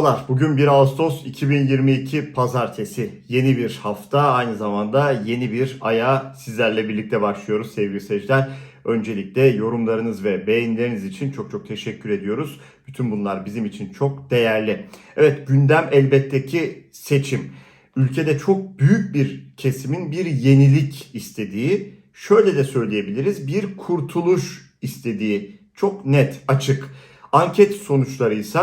Merhabalar. Bugün 1 Ağustos 2022 Pazartesi. Yeni bir hafta, aynı zamanda yeni bir aya sizlerle birlikte başlıyoruz sevgili seyirciler. Öncelikle yorumlarınız ve beğenileriniz için çok çok teşekkür ediyoruz. Bütün bunlar bizim için çok değerli. Evet gündem elbette ki seçim. Ülkede çok büyük bir kesimin bir yenilik istediği, şöyle de söyleyebiliriz bir kurtuluş istediği çok net, açık. Anket sonuçları ise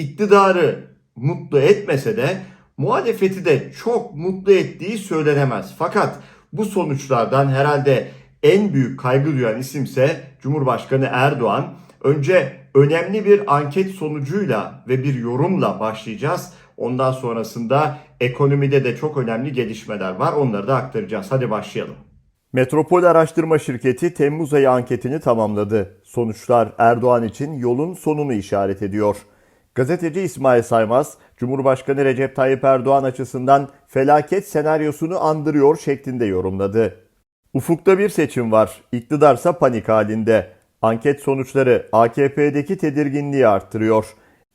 iktidarı mutlu etmese de muhalefeti de çok mutlu ettiği söylenemez. Fakat bu sonuçlardan herhalde en büyük kaygı duyan isimse Cumhurbaşkanı Erdoğan. Önce önemli bir anket sonucuyla ve bir yorumla başlayacağız. Ondan sonrasında ekonomide de çok önemli gelişmeler var. Onları da aktaracağız. Hadi başlayalım. Metropol Araştırma Şirketi Temmuz ayı anketini tamamladı. Sonuçlar Erdoğan için yolun sonunu işaret ediyor. Gazeteci İsmail Saymaz, Cumhurbaşkanı Recep Tayyip Erdoğan açısından felaket senaryosunu andırıyor şeklinde yorumladı. Ufukta bir seçim var, iktidarsa panik halinde. Anket sonuçları AKP'deki tedirginliği arttırıyor.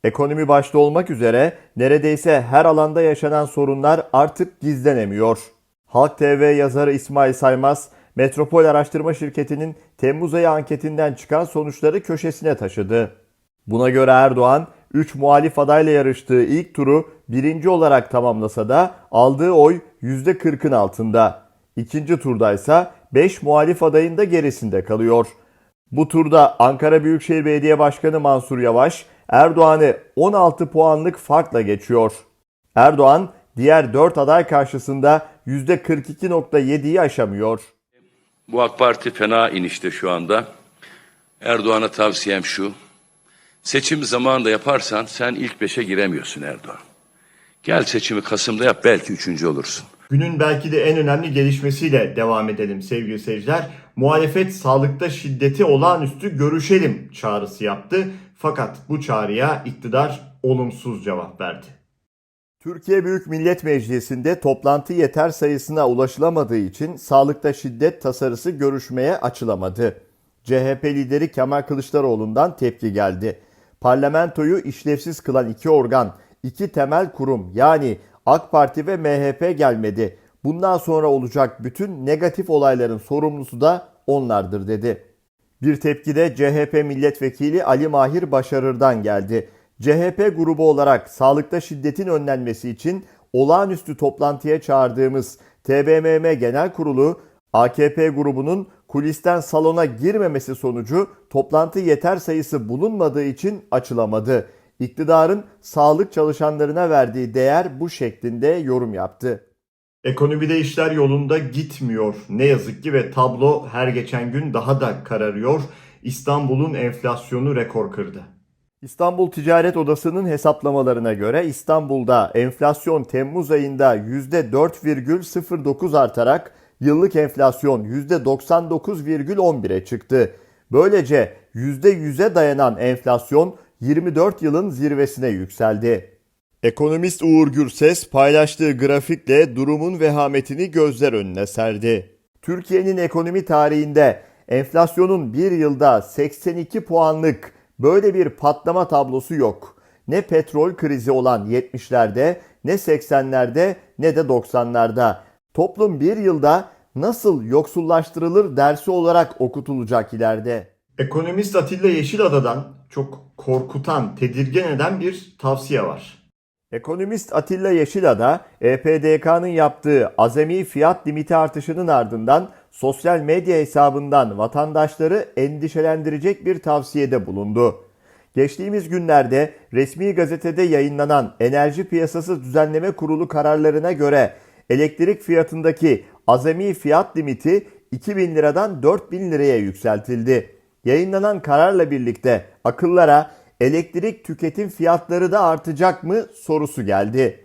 Ekonomi başta olmak üzere neredeyse her alanda yaşanan sorunlar artık gizlenemiyor. Halk TV yazarı İsmail Saymaz, Metropol Araştırma Şirketi'nin Temmuz ayı anketinden çıkan sonuçları köşesine taşıdı. Buna göre Erdoğan, 3 muhalif adayla yarıştığı ilk turu birinci olarak tamamlasa da aldığı oy %40'ın altında. İkinci turda ise 5 muhalif adayın da gerisinde kalıyor. Bu turda Ankara Büyükşehir Belediye Başkanı Mansur Yavaş, Erdoğan'ı 16 puanlık farkla geçiyor. Erdoğan, diğer 4 aday karşısında %42.7'yi aşamıyor. Bu AK Parti fena inişte şu anda. Erdoğan'a tavsiyem şu. Seçim zamanında yaparsan sen ilk beşe giremiyorsun Erdoğan. Gel seçimi Kasım'da yap belki üçüncü olursun. Günün belki de en önemli gelişmesiyle devam edelim sevgili seyirciler. Muhalefet sağlıkta şiddeti olağanüstü görüşelim çağrısı yaptı. Fakat bu çağrıya iktidar olumsuz cevap verdi. Türkiye Büyük Millet Meclisi'nde toplantı yeter sayısına ulaşılamadığı için sağlıkta şiddet tasarısı görüşmeye açılamadı. CHP lideri Kemal Kılıçdaroğlu'ndan tepki geldi. Parlamentoyu işlevsiz kılan iki organ, iki temel kurum yani AK Parti ve MHP gelmedi. Bundan sonra olacak bütün negatif olayların sorumlusu da onlardır dedi. Bir tepki de CHP milletvekili Ali Mahir Başarır'dan geldi. CHP grubu olarak sağlıkta şiddetin önlenmesi için olağanüstü toplantıya çağırdığımız TBMM Genel Kurulu AKP grubunun kulisten salona girmemesi sonucu toplantı yeter sayısı bulunmadığı için açılamadı. İktidarın sağlık çalışanlarına verdiği değer bu şeklinde yorum yaptı. Ekonomide işler yolunda gitmiyor ne yazık ki ve tablo her geçen gün daha da kararıyor. İstanbul'un enflasyonu rekor kırdı. İstanbul Ticaret Odası'nın hesaplamalarına göre İstanbul'da enflasyon Temmuz ayında %4,09 artarak yıllık enflasyon %99,11'e çıktı. Böylece %100'e dayanan enflasyon 24 yılın zirvesine yükseldi. Ekonomist Uğur Gürses paylaştığı grafikle durumun vehametini gözler önüne serdi. Türkiye'nin ekonomi tarihinde enflasyonun bir yılda 82 puanlık böyle bir patlama tablosu yok. Ne petrol krizi olan 70'lerde, ne 80'lerde, ne de 90'larda. Toplum bir yılda nasıl yoksullaştırılır dersi olarak okutulacak ileride. Ekonomist Atilla Yeşilada'dan çok korkutan, tedirgin eden bir tavsiye var. Ekonomist Atilla Yeşilada, EPDK'nın yaptığı azami fiyat limiti artışının ardından sosyal medya hesabından vatandaşları endişelendirecek bir tavsiyede bulundu. Geçtiğimiz günlerde resmi gazetede yayınlanan Enerji Piyasası Düzenleme Kurulu kararlarına göre elektrik fiyatındaki azami fiyat limiti 2000 liradan 4000 liraya yükseltildi. Yayınlanan kararla birlikte akıllara elektrik tüketim fiyatları da artacak mı sorusu geldi.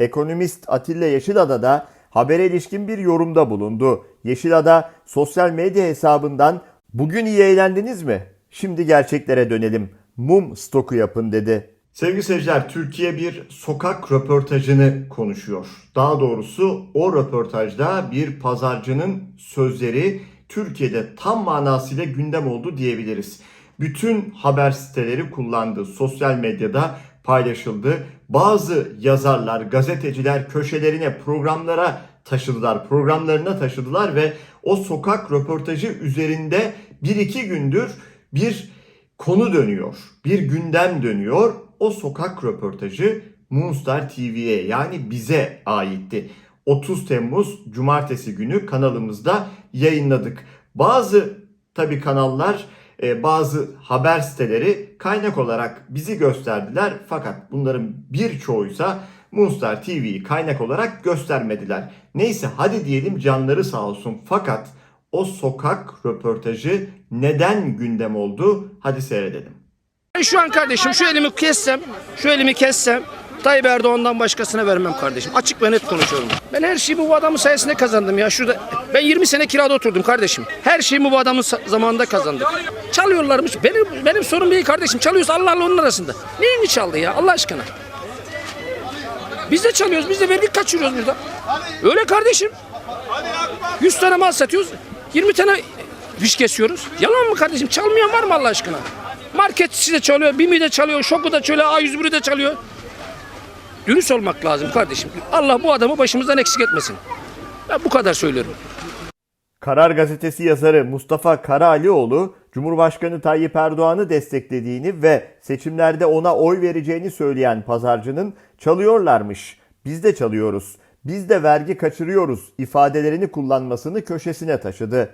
Ekonomist Atilla Yeşilada da habere ilişkin bir yorumda bulundu. Yeşilada sosyal medya hesabından bugün iyi eğlendiniz mi? Şimdi gerçeklere dönelim. Mum stoku yapın dedi. Sevgili seyirciler, Türkiye bir sokak röportajını konuşuyor. Daha doğrusu o röportajda bir pazarcının sözleri Türkiye'de tam manasıyla gündem oldu diyebiliriz. Bütün haber siteleri kullandı. Sosyal medyada paylaşıldı. Bazı yazarlar, gazeteciler köşelerine, programlara taşıdılar, programlarına taşıdılar ve o sokak röportajı üzerinde bir iki gündür bir konu dönüyor, bir gündem dönüyor. O sokak röportajı Moonstar TV'ye yani bize aitti. 30 Temmuz Cumartesi günü kanalımızda yayınladık. Bazı tabi kanallar, e, bazı haber siteleri kaynak olarak bizi gösterdiler. Fakat bunların birçoğuysa Moonstar TV'yi kaynak olarak göstermediler. Neyse hadi diyelim canları sağ olsun. Fakat o sokak röportajı neden gündem oldu? Hadi seyredelim. Ben şu an kardeşim şu elimi kessem, şu elimi kessem Tayyip Erdoğan'dan başkasına vermem kardeşim. Açık ve net konuşuyorum. Ben her şeyi bu adamın sayesinde kazandım ya. Şurada ben 20 sene kirada oturdum kardeşim. Her şeyi bu adamın zamanında kazandık. Çalıyorlarmış. Benim benim sorun değil kardeşim. Çalıyorsa Allah Allah onun arasında. Neyini çaldı ya Allah aşkına? Biz de çalıyoruz. Biz de verdik kaçırıyoruz burada. Öyle kardeşim. 100 tane mal satıyoruz. 20 tane fiş kesiyoruz. Yalan mı kardeşim? Çalmayan var mı Allah aşkına? Marketçi de çalıyor, BİM'i de çalıyor, Şoku da çalıyor, A101'i de çalıyor. Dürüst olmak lazım kardeşim. Allah bu adamı başımızdan eksik etmesin. Ben bu kadar söylüyorum. Karar Gazetesi yazarı Mustafa Karaalioğlu, Cumhurbaşkanı Tayyip Erdoğan'ı desteklediğini ve seçimlerde ona oy vereceğini söyleyen pazarcının çalıyorlarmış. Biz de çalıyoruz. Biz de vergi kaçırıyoruz ifadelerini kullanmasını köşesine taşıdı.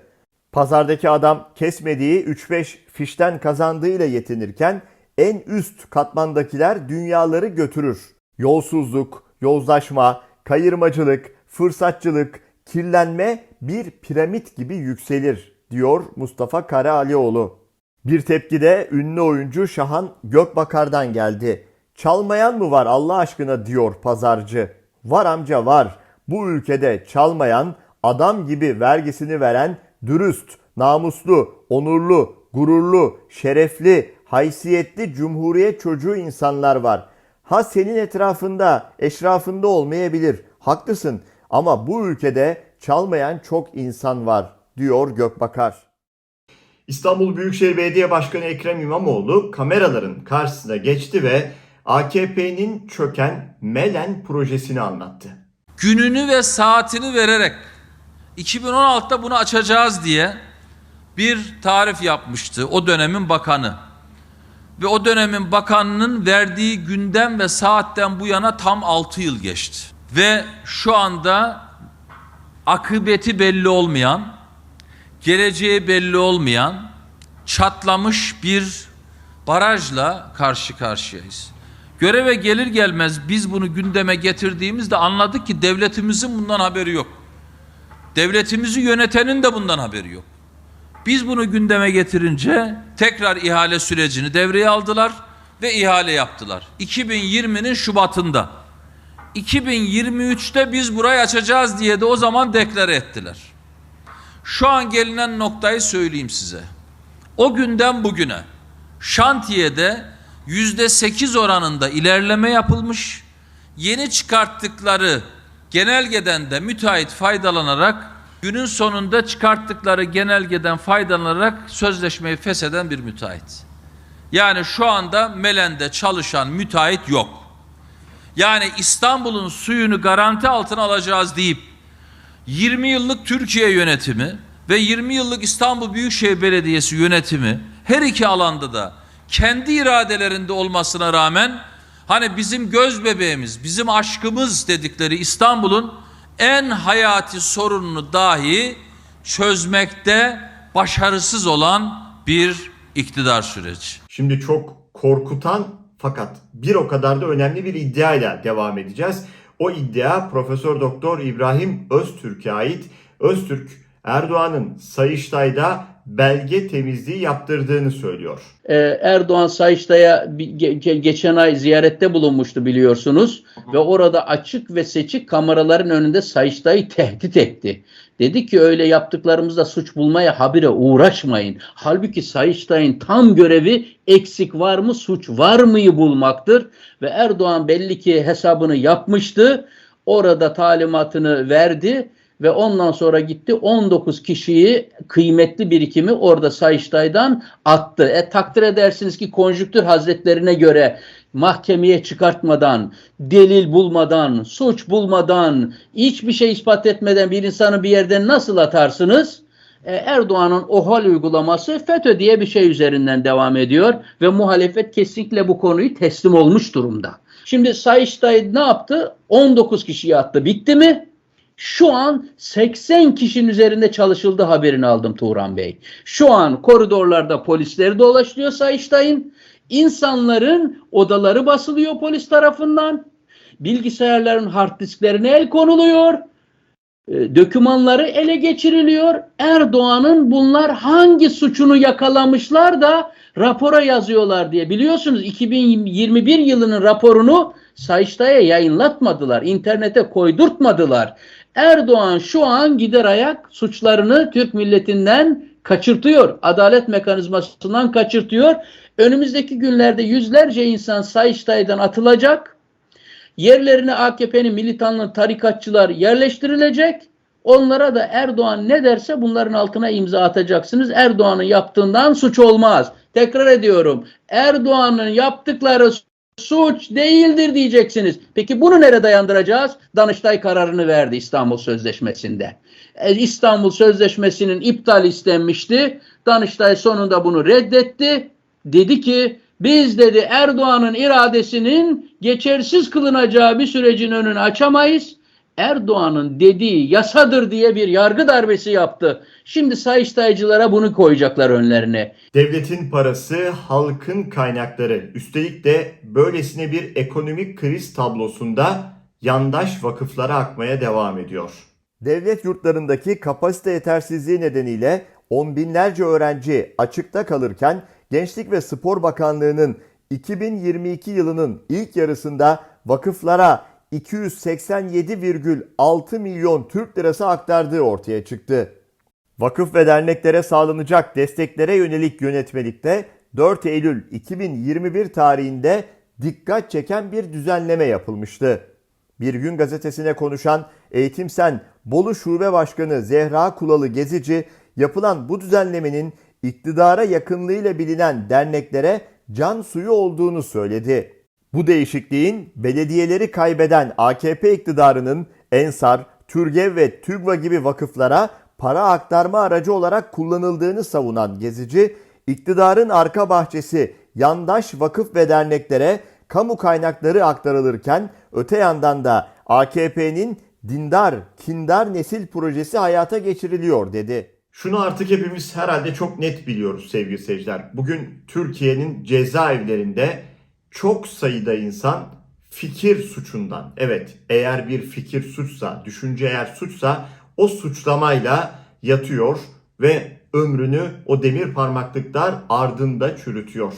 Pazardaki adam kesmediği 3-5 fişten kazandığıyla yetinirken en üst katmandakiler dünyaları götürür. Yolsuzluk, yozlaşma, kayırmacılık, fırsatçılık, kirlenme bir piramit gibi yükselir diyor Mustafa Karaalioğlu. Bir tepki de ünlü oyuncu Şahan Gökbakar'dan geldi. Çalmayan mı var Allah aşkına diyor pazarcı. Var amca var. Bu ülkede çalmayan, adam gibi vergisini veren, dürüst, namuslu, onurlu, gururlu, şerefli, haysiyetli cumhuriyet çocuğu insanlar var. Ha senin etrafında, eşrafında olmayabilir. Haklısın ama bu ülkede çalmayan çok insan var diyor Gökbakar. İstanbul Büyükşehir Belediye Başkanı Ekrem İmamoğlu kameraların karşısına geçti ve AKP'nin çöken Melen projesini anlattı. gününü ve saatini vererek 2016'da bunu açacağız diye bir tarif yapmıştı o dönemin bakanı. Ve o dönemin bakanının verdiği günden ve saatten bu yana tam 6 yıl geçti. Ve şu anda akıbeti belli olmayan, geleceği belli olmayan, çatlamış bir barajla karşı karşıyayız. Göreve gelir gelmez biz bunu gündeme getirdiğimizde anladık ki devletimizin bundan haberi yok. Devletimizi yönetenin de bundan haberi yok. Biz bunu gündeme getirince tekrar ihale sürecini devreye aldılar ve ihale yaptılar. 2020'nin Şubat'ında. 2023'te biz burayı açacağız diye de o zaman deklare ettiler. Şu an gelinen noktayı söyleyeyim size. O günden bugüne şantiyede yüzde sekiz oranında ilerleme yapılmış. Yeni çıkarttıkları genelgeden de müteahhit faydalanarak günün sonunda çıkarttıkları genelgeden faydalanarak sözleşmeyi fesheden bir müteahhit. Yani şu anda Melen'de çalışan müteahhit yok. Yani İstanbul'un suyunu garanti altına alacağız deyip 20 yıllık Türkiye yönetimi ve 20 yıllık İstanbul Büyükşehir Belediyesi yönetimi her iki alanda da kendi iradelerinde olmasına rağmen hani bizim göz bebeğimiz, bizim aşkımız dedikleri İstanbul'un en hayati sorununu dahi çözmekte başarısız olan bir iktidar süreci. Şimdi çok korkutan fakat bir o kadar da önemli bir iddiayla devam edeceğiz. O iddia Profesör Doktor İbrahim Öztürk'e ait. Öztürk Erdoğan'ın Sayıştay'da belge temizliği yaptırdığını söylüyor. Ee, Erdoğan Sayıştay'a geçen ay ziyarette bulunmuştu biliyorsunuz ve orada açık ve seçik kameraların önünde Sayıştay'ı tehdit etti. Dedi ki öyle yaptıklarımızda suç bulmaya habire uğraşmayın. Halbuki Sayıştay'ın tam görevi eksik var mı suç var mıyı bulmaktır ve Erdoğan belli ki hesabını yapmıştı. Orada talimatını verdi ve ondan sonra gitti 19 kişiyi kıymetli birikimi orada Sayıştay'dan attı. E takdir edersiniz ki konjüktür hazretlerine göre mahkemeye çıkartmadan, delil bulmadan, suç bulmadan, hiçbir şey ispat etmeden bir insanı bir yerden nasıl atarsınız? E, Erdoğan'ın OHAL uygulaması FETÖ diye bir şey üzerinden devam ediyor ve muhalefet kesinlikle bu konuyu teslim olmuş durumda. Şimdi Sayıştay ne yaptı? 19 kişiyi attı. Bitti mi? Şu an 80 kişinin üzerinde çalışıldı haberini aldım Turan Bey. Şu an koridorlarda polisleri dolaşıyor Sayıştay'ın. İnsanların odaları basılıyor polis tarafından. Bilgisayarların hard disklerine el konuluyor. E, Dokümanları ele geçiriliyor. Erdoğan'ın bunlar hangi suçunu yakalamışlar da rapora yazıyorlar diye. Biliyorsunuz 2021 yılının raporunu Sayıştay'a yayınlatmadılar. internete koydurtmadılar. Erdoğan şu an gider ayak suçlarını Türk milletinden kaçırtıyor. Adalet mekanizmasından kaçırtıyor. Önümüzdeki günlerde yüzlerce insan Sayıştay'dan atılacak. Yerlerine AKP'nin militanlı tarikatçılar yerleştirilecek. Onlara da Erdoğan ne derse bunların altına imza atacaksınız. Erdoğan'ın yaptığından suç olmaz. Tekrar ediyorum. Erdoğan'ın yaptıkları suç değildir diyeceksiniz. Peki bunu nereye dayandıracağız? Danıştay kararını verdi İstanbul Sözleşmesi'nde. E, İstanbul Sözleşmesi'nin iptal istenmişti. Danıştay sonunda bunu reddetti. Dedi ki biz dedi Erdoğan'ın iradesinin geçersiz kılınacağı bir sürecin önünü açamayız. Erdoğan'ın dediği yasadır diye bir yargı darbesi yaptı. Şimdi sayıştaycılara bunu koyacaklar önlerine. Devletin parası halkın kaynakları. Üstelik de böylesine bir ekonomik kriz tablosunda yandaş vakıflara akmaya devam ediyor. Devlet yurtlarındaki kapasite yetersizliği nedeniyle on binlerce öğrenci açıkta kalırken Gençlik ve Spor Bakanlığı'nın 2022 yılının ilk yarısında vakıflara 287,6 milyon Türk lirası aktardığı ortaya çıktı. Vakıf ve derneklere sağlanacak desteklere yönelik yönetmelikte 4 Eylül 2021 tarihinde dikkat çeken bir düzenleme yapılmıştı. Bir gün gazetesine konuşan Eğitimsen Bolu Şube Başkanı Zehra Kulalı Gezici yapılan bu düzenlemenin iktidara yakınlığıyla bilinen derneklere can suyu olduğunu söyledi. Bu değişikliğin belediyeleri kaybeden AKP iktidarının Ensar, Türgev ve TÜGVA gibi vakıflara para aktarma aracı olarak kullanıldığını savunan Gezici, iktidarın arka bahçesi yandaş vakıf ve derneklere kamu kaynakları aktarılırken öte yandan da AKP'nin dindar, kindar nesil projesi hayata geçiriliyor dedi. Şunu artık hepimiz herhalde çok net biliyoruz sevgili seyirciler. Bugün Türkiye'nin cezaevlerinde çok sayıda insan fikir suçundan, evet eğer bir fikir suçsa, düşünce eğer suçsa o suçlamayla yatıyor ve ömrünü o demir parmaklıklar ardında çürütüyor.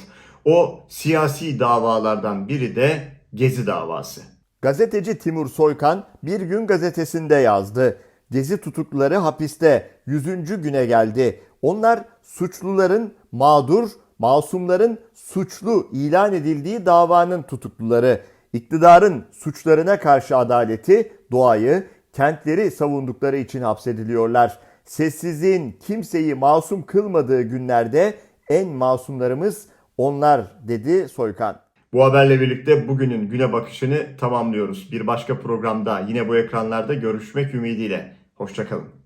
O siyasi davalardan biri de Gezi davası. Gazeteci Timur Soykan Bir Gün gazetesinde yazdı. Gezi tutukluları hapiste 100. güne geldi. Onlar suçluların mağdur, masumların suçlu ilan edildiği davanın tutukluları. İktidarın suçlarına karşı adaleti, doğayı, kentleri savundukları için hapsediliyorlar. Sessizliğin kimseyi masum kılmadığı günlerde en masumlarımız onlar dedi Soykan. Bu haberle birlikte bugünün güne bakışını tamamlıyoruz. Bir başka programda yine bu ekranlarda görüşmek ümidiyle. Hoşçakalın.